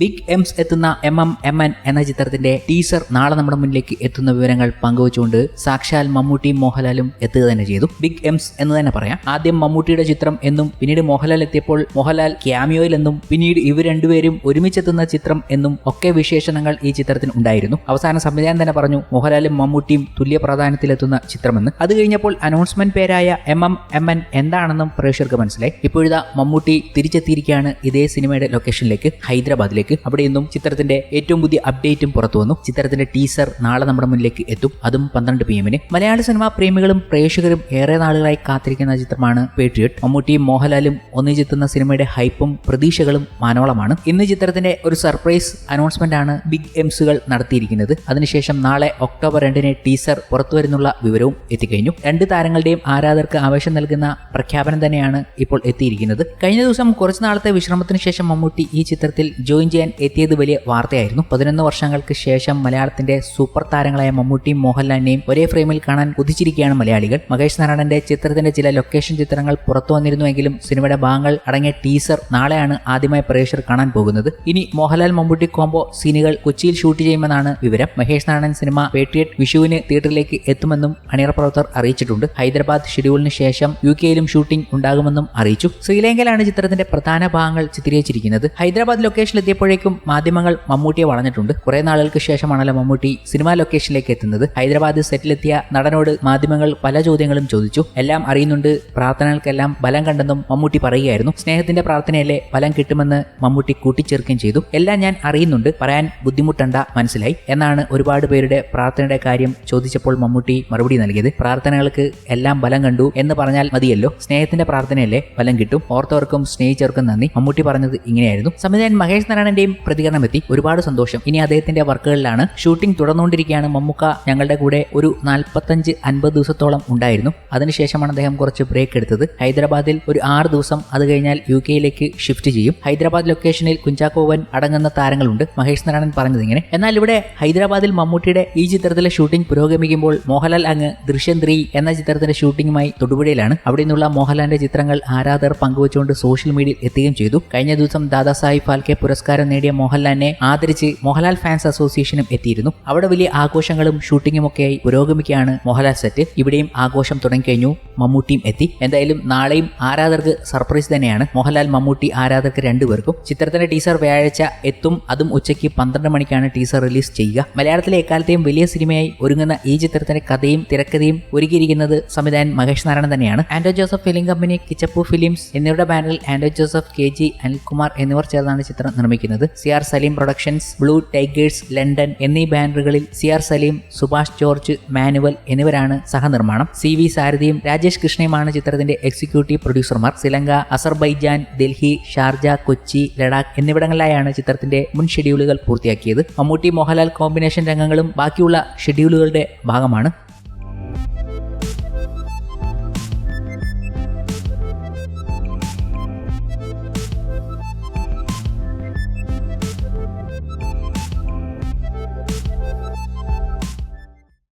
Big എംസ് എത്തുന്ന M M M N എന്ന ചിത്രത്തിന്റെ ടീസർ നാളെ നമ്മുടെ മുന്നിലേക്ക് എത്തുന്ന വിവരങ്ങൾ പങ്കുവച്ചുകൊണ്ട് സാക്ഷാൽ മമ്മൂട്ടിയും മോഹൻലാലും എത്തുക തന്നെ ചെയ്തു. ബിഗ് എംസ് എന്ന് തന്നെ പറയാം. ആദ്യം മമ്മൂട്ടിയുടെ ചിത്രം എന്നും പിന്നീട് മോഹൻലാൽ എത്തിയപ്പോൾ മോഹൻലാൽ ക്യാമിയോയിൽ എന്നും പിന്നീട് ഇവർ രണ്ടുപേരും ഒരുമിച്ചെത്തുന്ന ചിത്രം എന്നും ഒക്കെ വിശേഷണങ്ങൾ ഈ ചിത്രത്തിന് ഉണ്ടായിരുന്നു. അവസാന സംവിധാനം തന്നെ പറഞ്ഞു മോഹൻലാലും മമ്മൂട്ടിയും തുല്യ പ്രാധാന്യത്തിലെത്തുന്ന ചിത്രമെന്ന്. അത് കഴിഞ്ഞപ്പോൾ അനൗൺസ്മെന്റ് പേരായ എം എം എം എൻ എന്താണെന്നും പ്രേക്ഷകർക്ക് മനസ്സിലായി. ഇപ്പോഴിതാ മമ്മൂട്ടി തിരിച്ചെത്തിയിരിക്കുകയാണ് ഇതേ സിനിമയുടെ ലൊക്കേഷനിലേക്ക് ഹൈദരാബാദിലേക്ക്. അവിടെ നിന്നും ചിത്രത്തിന്റെ ഏറ്റവും പുതിയ അപ്ഡേറ്റും പുറത്തു വന്നു. ചിത്രത്തിന്റെ ടീസർ നാളെ നമ്മുടെ മുന്നിലേക്ക് എത്തും. അതും പന്ത്രണ്ട് പി എമ്മിന് മലയാള സിനിമാ പ്രേമികളും പ്രേക്ഷകരും ഏറെ നാളുകളായി കാത്തിരിക്കുന്ന ചിത്രമാണ് പേട്രിയറ്റ് മമ്മൂട്ടിയും മോഹൻലാലും ഒന്നിച്ചെത്തുന്ന സിനിമയുടെ ഹൈപ്പും പ്രതീക്ഷകളും മാനോളമാണ്. ഇന്ന് ചിത്രത്തിന്റെ ഒരു സർപ്രൈസ് അനൗൺസ്മെന്റ് ആണ് ബിഗ് എംസുകൾ നടത്തിയിരിക്കുന്നത്. അതിനുശേഷം നാളെ ഒക്ടോബർ രണ്ടിന് ടീസർ പുറത്തുവരുന്നുള്ള വിവരവും എത്തിക്കഴിഞ്ഞു. രണ്ട് താരങ്ങളുടെയും ആരാധകർക്ക് ആവേശം നൽകുന്ന പ്രഖ്യാപനം തന്നെയാണ് ഇപ്പോൾ എത്തിയിരിക്കുന്നത്. കഴിഞ്ഞ ദിവസം കുറച്ചു നാളത്തെ വിശ്രമത്തിന് ശേഷം മമ്മൂട്ടി ഈ ചിത്രത്തിൽ ജോയിൻ ചെയ്യാൻ എത്തിയത് വലിയ വാർത്തയായിരുന്നു. പതിനൊന്ന് വർഷങ്ങൾക്ക് ശേഷം മലയാളത്തിന്റെ സൂപ്പർ താരങ്ങളായ മമ്മൂട്ടിയും മോഹൻലാലിനെയും ഒരേ ഫ്രെയിമിൽ കാണാൻ കുതിച്ചിരിക്കുകയാണ് മലയാളികൾ. മഹേഷ് നാരായണന്റെ ചിത്രത്തിന്റെ ചില ലൊക്കേഷൻ ചിത്രങ്ങൾ പുറത്തു വന്നിരുന്നുവെങ്കിലും സിനിമയുടെ ഭാഗങ്ങൾ അടങ്ങിയ ടീസർ നാളെയാണ് ആദ്യമായി പ്രേക്ഷകർ കാണാൻ പോകുന്നത്. ഇനി മോഹൻലാൽ മമ്മൂട്ടി കോംബോ സീനുകൾ കൊച്ചിയിൽ ഷൂട്ട് ചെയ്യുമെന്നാണ് വിവരം. മഹേഷ് നാരായണൻ സിനിമ പേട്രിയറ്റ് വിഷുവിന് തിയേറ്ററിലേക്ക് എത്തുമെന്നും അണിയറ പ്രവർത്തകർ അറിയിച്ചിട്ടുണ്ട്. ഹൈദരാബാദ് ഷെഡ്യൂളിന് ശേഷം യു കെയിലും ഷൂട്ടിംഗ് ഉണ്ടാകുമെന്നും അറിയിച്ചു. ശ്രീലങ്കയിലാണ് ചിത്രത്തിന്റെ പ്രധാന ഭാഗങ്ങൾ ചിത്രീകരിച്ചിരിക്കുന്നത്. ഹൈദരാബാദ് ലൊക്കേഷനിൽ എത്തിയപ്പോഴേക്കും മാധ്യമങ്ങൾ മമ്മൂട്ടിയെ വളഞ്ഞിട്ടുണ്ട്. കുറെ നാളുകൾക്ക് ശേഷമാണല്ലോ മമ്മൂട്ടി സിനിമാ ലൊക്കേഷനിലേക്ക് എത്തുന്നത്. ഹൈദരാബാദ് സെറ്റിലെത്തിയ നടനോട് മാധ്യമങ്ങൾ പല ചോദ്യങ്ങളും ചോദിച്ചു. എല്ലാം അറിയുന്നുണ്ട്. പ്രാർത്ഥനകൾക്കെല്ലാം ബലം കണ്ടെന്നും മമ്മൂട്ടി പറയുകയായിരുന്നു. സ്നേഹത്തിന്റെ പ്രാർത്ഥനയല്ലേ ഫലം കിട്ടുമെന്ന് മമ്മൂട്ടി കൂട്ടിച്ചേർക്കുകയും ചെയ്തു. എല്ലാം ഞാൻ അറിയുന്നുണ്ട്. പറയാൻ ബുദ്ധിമുട്ടണ്ട മനസ്സിലായി. എന്നാണ് ഒരുപാട് പേരുടെ പ്രാർത്ഥനയുടെ കാര്യം ചോദിച്ചപ്പോൾ മമ്മൂട്ടി മറുപടി നൽകിയത്. പ്രാർത്ഥനകൾക്ക് എല്ലാം ബലം കണ്ടു എന്ന് പറഞ്ഞാൽ മതിയല്ലോ. സ്നേഹത്തിന്റെ പ്രാർത്ഥനയല്ലേ ഫലം കിട്ടും. ഓർത്തവർക്കും സ്നേഹിച്ചവർക്കും നന്ദി. മമ്മൂട്ടി പറഞ്ഞത് ഇങ്ങനെയായിരുന്നു. സംവിധായകൻ മഹേഷ് നാരായണന്റെയും പ്രതികരണം എത്തി. ഒരുപാട് സന്തോഷം. ഇനി അദ്ദേഹത്തിന്റെ വർക്കുകളിലാണ്. ഷൂട്ടിംഗ് തുടർന്നുകൊണ്ടിരിക്കുകയാണ്. മമ്മൂക്ക ഞങ്ങളുടെ കൂടെ ഒരു നാൽപ്പത്തഞ്ച് അൻപത് ദിവസത്തോളം ഉണ്ടായിരുന്നു. അതിനുശേഷമാണ് അദ്ദേഹം കുറച്ച് ബ്രേക്ക് എടുത്തത്. ഹൈദരാബാദിൽ ഒരു ആറ് ദിവസം അത് കഴിഞ്ഞാൽ യു കെയിലേക്ക് ഷിഫ്റ്റ് ചെയ്യും. ഹൈദരാബാദ് ലൊക്കേഷനിൽ കുഞ്ചാക്കോവൻ അടങ്ങുന്ന താരങ്ങളുണ്ട്. മഹേഷ് നാരായണൻ പറഞ്ഞത് ഇങ്ങനെ എന്നാൽ ഇവിടെ ഹൈദരാബാദിൽ മമ്മൂട്ടിയുടെ ഈ ചിത്രത്തിലെ ഷൂട്ടിംഗ് പുരോഗമിക്കുമ്പോൾ മോഹൻലാൽ അങ്ങ് ദൃശ്യം ത്രീ എന്ന ചിത്രത്തിന്റെ ഷൂട്ടിംഗുമായി തൊടുപുഴയിലാണ്. അവിടെ നിന്നുള്ള മോഹൻലാലിന്റെ ചിത്രങ്ങൾ ആരാധകർ പങ്കുവച്ചുകൊണ്ട് സോഷ്യൽ മീഡിയയിൽ എത്തുകയും ചെയ്തു. കഴിഞ്ഞ ദിവസം ദാദാസാഹിബ് ഫാൽക്കെ പുരസ്കാരം നേടിയ മോഹൻലാലിനെ ആദരിച്ച് മോഹൻലാൽ ഫാൻസ് അസോസിയേഷനും എത്തിയിരുന്നു. അവിടെ വലിയ ആഘോഷങ്ങളും ഷൂട്ടിങ്ങും ഒക്കെയായി പുരോഗമിക്കുകയാണ് മോഹൻലാൽ സെറ്റ് ഇവിടെയും ആഘോഷം തുടങ്ങിക്കഴിഞ്ഞു. മമ്മൂട്ടിയും എത്തി. എന്തായാലും നാളെയും ആരാധകർക്ക് സർപ്രൈസ് തന്നെയാണ്. മോഹൻലാൽ മമ്മൂട്ടി ആരാധകർക്ക് രണ്ടുപേർക്കും. ചിത്രത്തിന്റെ ടീസർ വ്യാഴാഴ്ച എത്തും. അതും ഉച്ചയ്ക്ക് പന്ത്രണ്ട് മണിക്കാണ് ടീസർ റിലീസ് ചെയ്യുക. മലയാളത്തിലെ എക്കാലത്തെയും വലിയ സിനിമയായി ഒരുങ്ങുന്ന ഈ ചിത്രത്തിന്റെ കഥയും തിരക്കഥയും ഒരുക്കിയിരിക്കുന്നത് സംവിധായകൻ മഹേഷ് നാരായണൻ തന്നെയാണ്. Anto Joseph film company Kichappu films എന്നിവരുടെ ബാനറിൽ Anto Joseph K G Anilkumar എന്നിവർ ചേർന്നാണ് ചിത്രം നിർമ്മിക്കുന്നത്. C R Saleem productions Blue Tigers London എന്നീ ബാനറുകളിൽ C R Saleem Subhash George Manuel എന്നിവരാണ് സഹനിർമ്മാണം. സി വി സാരഥിയും രാജേഷ് കൃഷ്ണയുമാണ് ചിത്രത്തിന്റെ എക്സിക്യൂട്ടീവ് പ്രൊഡ്യൂസർമാർ. ശ്രീലങ്ക അസർബൈജാൻ ഡൽഹി ഷാർജ കൊച്ചി ലഡാക്ക് എന്നിവിടങ്ങളിലായാണ് ചിത്രത്തിന്റെ മുൻ ഷെഡ്യൂളുകൾ പൂർത്തിയാക്കിയത്. മമ്മൂട്ടി മോഹൻലാൽ കോമ്പിനേഷൻ രംഗങ്ങളും ബാക്കിയുള്ള ഷെഡ്യൂളുകളുടെ ഭാഗമാണ്.